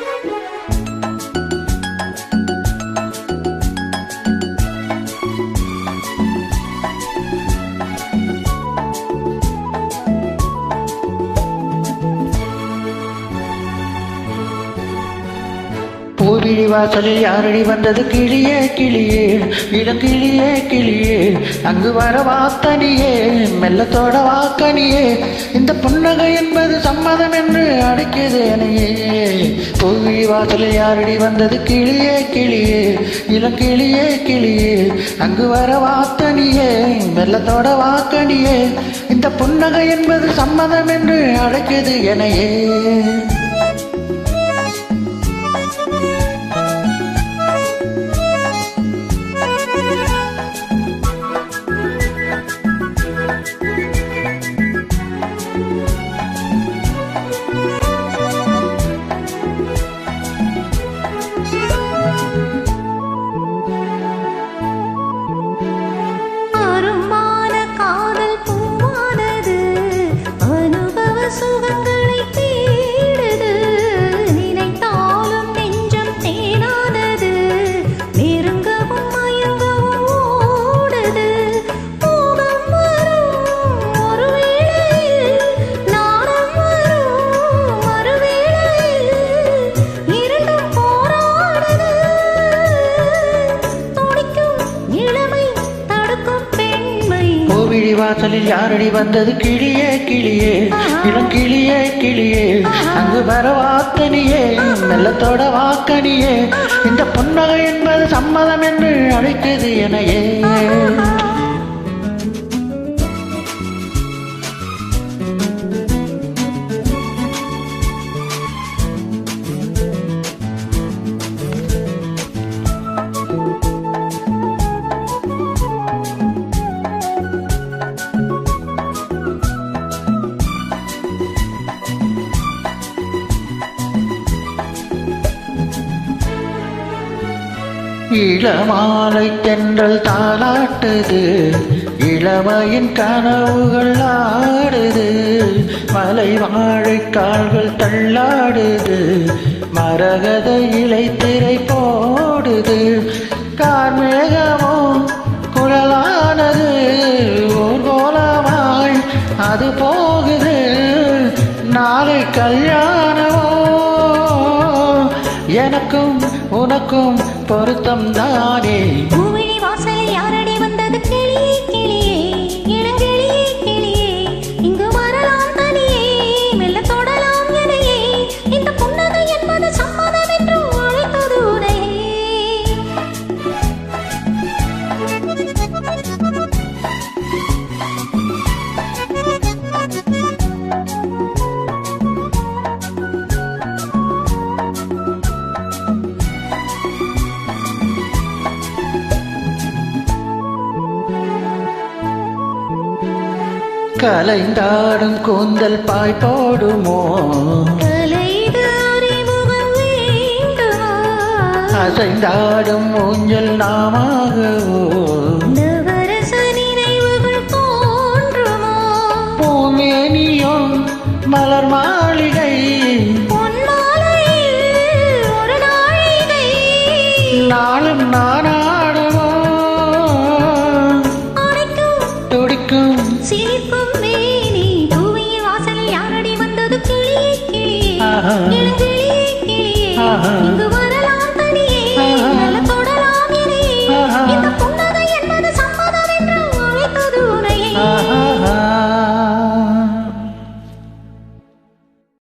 Thank you. கோவிலி வாசலில் யாரடி வந்தது? கிளியே கிளியே. இளங்கிளியே கிளியே. அங்கு வர வாத்தனியே மெல்லத்தோட வாக்கனியே இந்த புன்னகை என்பது சம்மதம் என்று அடைக்குது என்னையே கோவிழி வாசலில் யாரடி வந்தது? கிளியே கிளியே. இளங்கிளியே கிளியே. அங்கு வர வாத்தனியே மெல்லத்தோட வாக்கனியே இந்த புன்னகை என்பது சம்மதம் என்று அழைக்குது என்னையே வாசலில் யாரடி வந்தது? கிளியே கிளியே. இளம் கிளியே கிளியே. அங்கு வர வாத்தனியே மெல்லத்தோட வாக்கனியே இந்த புன்னகை என்பது சம்மதம் என்று அழைத்தது எனையே இளமாலை தென்றல் தாளாட்டுது. இளமையின் கனவுகள் ஆடுது. மலை வாழைக்கால்கள் தள்ளாடுது. மரகத இலை திரை போடுது கார்மேகமோ குழலானது. ஊர்கோலமாய் அது போகுது. நாளை கல்யாணமோ? எனக்கும் உனக்கும் பொருத்தம் தானே? கலைந்தாடும் கூந்தல் பாய் போடுமோ? அசைந்தாடும் ஊஞ்சல் நாமாகவோ? பூமேனியும் மலர் வாசலில்